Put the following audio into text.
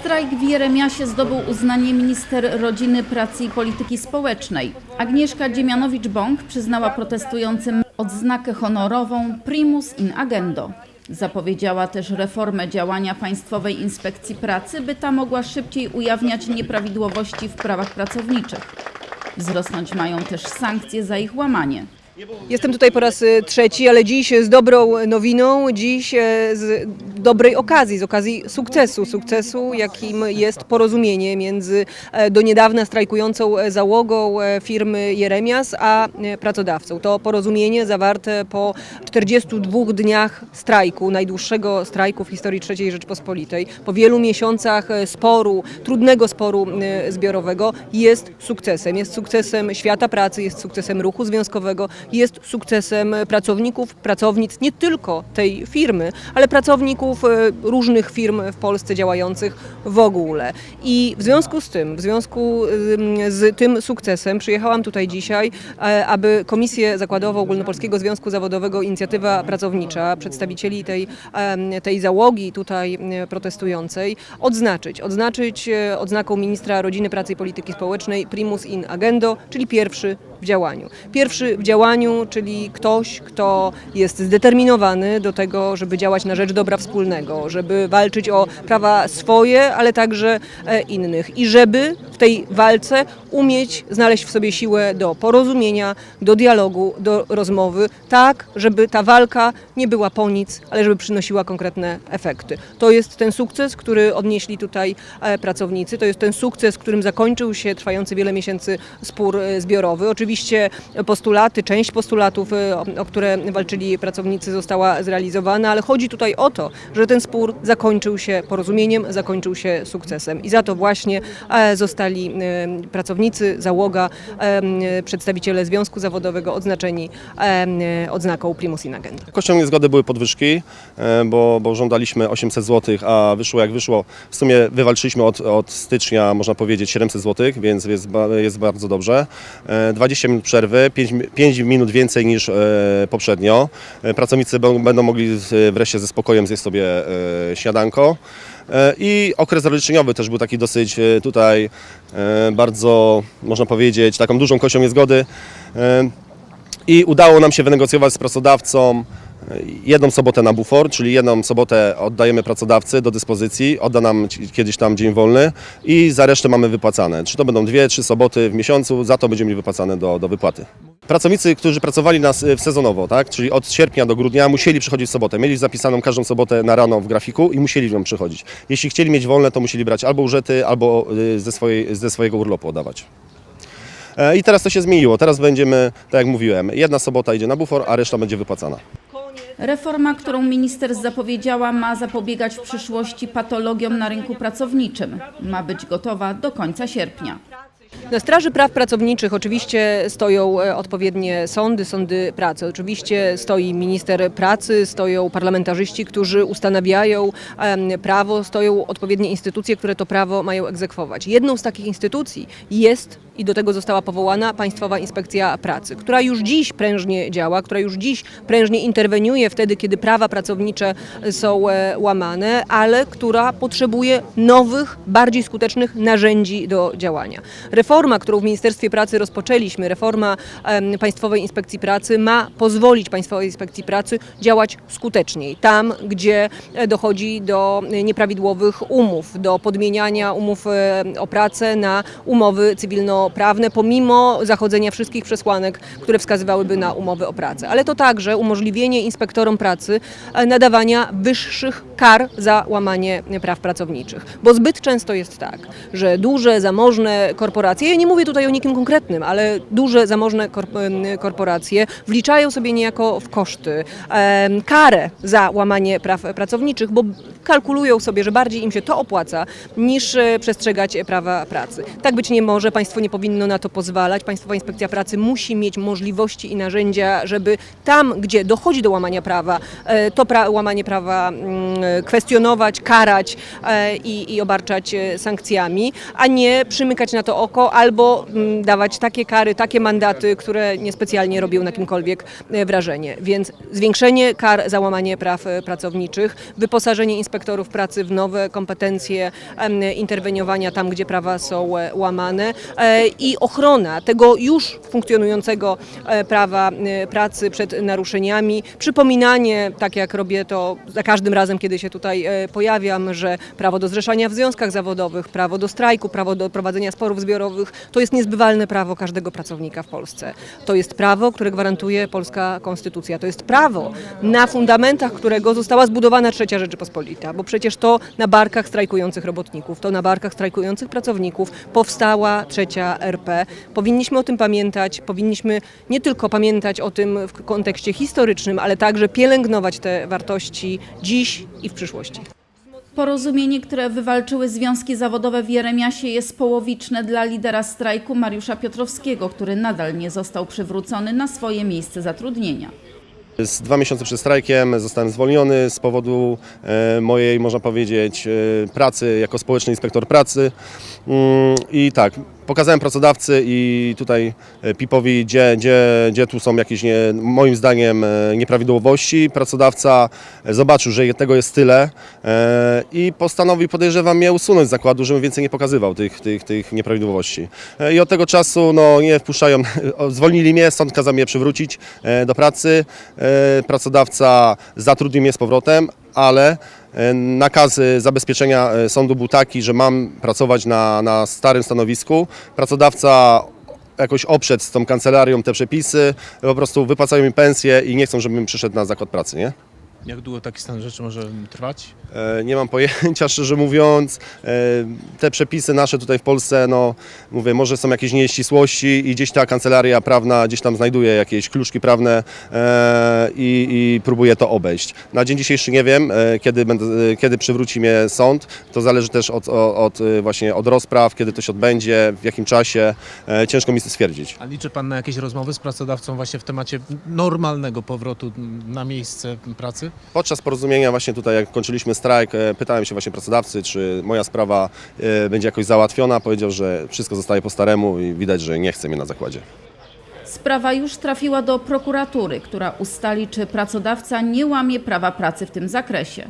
Strajk w Jeremiasie zdobył uznanie minister rodziny, pracy i polityki społecznej. Agnieszka Dziemianowicz-Bąk przyznała protestującym odznakę honorową Primus in Agendo. Zapowiedziała też reformę działania Państwowej Inspekcji Pracy, by ta mogła szybciej ujawniać nieprawidłowości w prawach pracowniczych. Wzrosnąć mają też sankcje za ich łamanie. Jestem tutaj po raz y, trzeci, ale dziś z dobrą nowiną, dziś e, z dobrej okazji, z okazji sukcesu, sukcesu jakim jest porozumienie między e, do niedawna strajkującą załogą e, firmy Jeremias a e, pracodawcą. To porozumienie zawarte po 42 dniach strajku, najdłuższego strajku w historii III Rzeczpospolitej, po wielu miesiącach sporu, trudnego sporu zbiorowego jest sukcesem. Jest sukcesem świata pracy, jest sukcesem ruchu związkowego, jest sukcesem pracowników, pracownic nie tylko tej firmy, ale pracowników e, różnych firm w Polsce działających w ogóle. I w związku z tym, w związku z tym sukcesem przyjechałam tutaj dzisiaj, e, aby Komisję Zakładową Ogólnopolskiego Związku Zawodowego Inicjatywa Pracownicza, przedstawicieli tej, tej załogi tutaj e, protestującej, odznaczyć. Odznaczyć odznaką ministra Rodziny, Pracy i Polityki Społecznej primus in agendo, czyli pierwszy w działaniu. Pierwszy w działaniu, czyli ktoś, kto jest zdeterminowany do tego, żeby działać na rzecz dobra wspólnego, żeby walczyć o prawa swoje, ale także e, innych i żeby tej walce umieć znaleźć w sobie siłę do porozumienia, do dialogu, do rozmowy, tak, żeby ta walka nie była po nic, ale żeby przynosiła konkretne efekty. To jest ten sukces, który odnieśli tutaj e, pracownicy, to jest ten sukces, którym zakończył się trwający wiele miesięcy spór e, zbiorowy. Oczywiście postulaty, część postulatów, e, o, które walczyli pracownicy została zrealizowana, ale chodzi tutaj o to, że ten spór zakończył się porozumieniem, zakończył się sukcesem i za to właśnie e, zostali e, pracownicy, załoga, e, przedstawiciele Związku Zawodowego odznaczeni e, odznaką Primus in Agenda. Kością niezgody były podwyżki, e, bo, bo żądaliśmy 800 zł, a wyszło jak wyszło. W sumie wywalczyliśmy od, od stycznia, można powiedzieć, 700 zł, więc jest, jest bardzo dobrze. E, 20 minut przerwy, 5, 5 minut więcej niż e, poprzednio. E, Pracownicy będą mogli wreszcie ze spokojem zjeść sobie e, śniadanko. E, I okres rozliczeniowy też był taki dosyć e, tutaj e, bardzo, można powiedzieć, taką dużą kością niezgody. I udało nam się wynegocjować z pracodawcą jedną sobotę na bufor, czyli jedną sobotę oddajemy pracodawcy do dyspozycji, odda nam kiedyś tam dzień wolny i za resztę mamy wypłacane. Czy to będą dwie, trzy soboty w miesiącu, za to będziemy wypłacane do, do wypłaty. Pracownicy, którzy pracowali nas sezonowo, tak, czyli od sierpnia do grudnia, musieli przychodzić w sobotę. Mieli zapisaną każdą sobotę na rano w grafiku i musieli w nią przychodzić. Jeśli chcieli mieć wolne, to musieli brać albo urzety, albo e, ze, swojej, ze swojego urlopu oddawać. E, I teraz to się zmieniło. Teraz będziemy, tak jak mówiłem, jedna sobota idzie na bufor, a reszta będzie wypłacana. Reforma, którą minister zapowiedziała, ma zapobiegać w przyszłości patologiom na rynku pracowniczym. Ma być gotowa do końca sierpnia. Na straży praw pracowniczych oczywiście stoją e, odpowiednie sądy, sądy pracy. Oczywiście stoi minister pracy, stoją parlamentarzyści, którzy ustanawiają prawo, stoją odpowiednie instytucje, które to prawo mają egzekwować. Jedną z takich instytucji jest i do tego została powołana Państwowa Inspekcja Pracy, która już dziś prężnie działa, która już dziś prężnie interweniuje wtedy, kiedy prawa pracownicze są e, łamane, ale która potrzebuje nowych, bardziej skutecznych narzędzi do działania. Reforma, którą w Ministerstwie Pracy rozpoczęliśmy, reforma Państwowej Inspekcji Pracy ma pozwolić Państwowej Inspekcji Pracy działać skuteczniej. Tam, gdzie e, dochodzi do e, nieprawidłowych umów, do podmieniania umów e, o pracę na umowy cywilnoprawne, pomimo zachodzenia wszystkich przesłanek, które wskazywałyby na umowy o pracę. Ale to także umożliwienie inspektorom pracy nadawania wyższych kar za łamanie praw pracowniczych. Bo zbyt często jest tak, że duże, zamożne korporacje, ja nie mówię tutaj o nikim konkretnym, ale duże, zamożne korporacje wliczają sobie niejako w koszty karę za łamanie praw pracowniczych, bo kalkulują sobie, że bardziej im się to opłaca, niż e, przestrzegać prawa pracy. Tak być nie może, państwo nie powinno na to pozwalać. Państwowa Inspekcja Pracy musi mieć możliwości i narzędzia, żeby tam, gdzie dochodzi do łamania prawa, e, to pra- łamanie prawa mm, kwestionować, karać e, i, i obarczać sankcjami, a nie przymykać na to oko albo mm, dawać takie kary, takie mandaty, które niespecjalnie robią na kimkolwiek e, wrażenie. Więc zwiększenie kar za łamanie praw e, pracowniczych, wyposażenie inspektorów pracy w nowe kompetencje interweniowania tam, gdzie prawa są e, łamane i ochrona tego już funkcjonującego prawa pracy przed naruszeniami. Przypominanie, tak jak robię to za każdym razem, kiedy się tutaj pojawiam, że prawo do zrzeszania w związkach zawodowych, prawo do strajku, prawo do prowadzenia sporów zbiorowych to jest niezbywalne prawo każdego pracownika w Polsce. To jest prawo, które gwarantuje polska konstytucja. To jest prawo, na fundamentach którego została zbudowana trzecia Rzeczypospolita, bo przecież to na barkach strajkujących robotników, to na barkach strajkujących pracowników powstała trzecia RP. Powinniśmy o tym pamiętać, powinniśmy nie tylko pamiętać o tym w kontekście historycznym, ale także pielęgnować te wartości dziś i w przyszłości. Porozumienie, które wywalczyły związki zawodowe w Jeremiasie jest połowiczne dla lidera strajku Mariusza Piotrowskiego, który nadal nie został przywrócony na swoje miejsce zatrudnienia. Z dwa miesiące przed strajkiem zostałem zwolniony z powodu e, mojej, można powiedzieć, e, pracy jako społeczny inspektor pracy. Mm, I tak, pokazałem pracodawcy i tutaj e, PIP-owi, gdzie, gdzie, gdzie tu są jakieś, nie, moim zdaniem, e, nieprawidłowości. Pracodawca e, zobaczył, że tego jest tyle i postanowił, podejrzewam, mnie usunąć z zakładu, żebym więcej nie pokazywał tych, tych, tych nieprawidłowości. I od tego czasu no, nie wpuszczają, zwolnili mnie, sąd kazał mnie przywrócić do pracy. Pracodawca zatrudnił mnie z powrotem, ale e, nakaz e, zabezpieczenia e, sądu był taki, że mam pracować na, na starym stanowisku. Pracodawca jakoś oprzeć z tą kancelarią te przepisy, po prostu wypłacają mi pensję i nie chcą, żebym przyszedł na zakład pracy, nie? Jak długo taki stan rzeczy może trwać? E, Nie mam pojęcia, szczerze mówiąc. E, Te przepisy nasze tutaj w Polsce, no mówię, może są jakieś nieścisłości i gdzieś ta kancelaria prawna gdzieś tam znajduje jakieś kluczki prawne e, i, i próbuje to obejść. Na dzień dzisiejszy nie wiem, e, kiedy, będę, e, kiedy przywróci mnie sąd. To zależy też od, o- od, e, właśnie od rozpraw, kiedy to się odbędzie, w jakim czasie. E, Ciężko mi to stwierdzić. A liczy Pan na jakieś rozmowy z pracodawcą właśnie w temacie normalnego powrotu na miejsce pracy? Podczas porozumienia właśnie tutaj jak kończyliśmy strajk, e, pytałem się właśnie pracodawcy, czy moja sprawa e, będzie jakoś załatwiona. Powiedział, że wszystko zostaje po staremu i widać, że nie chce mnie na zakładzie. Sprawa już trafiła do prokuratury, która ustali, czy pracodawca nie łamie prawa pracy w tym zakresie.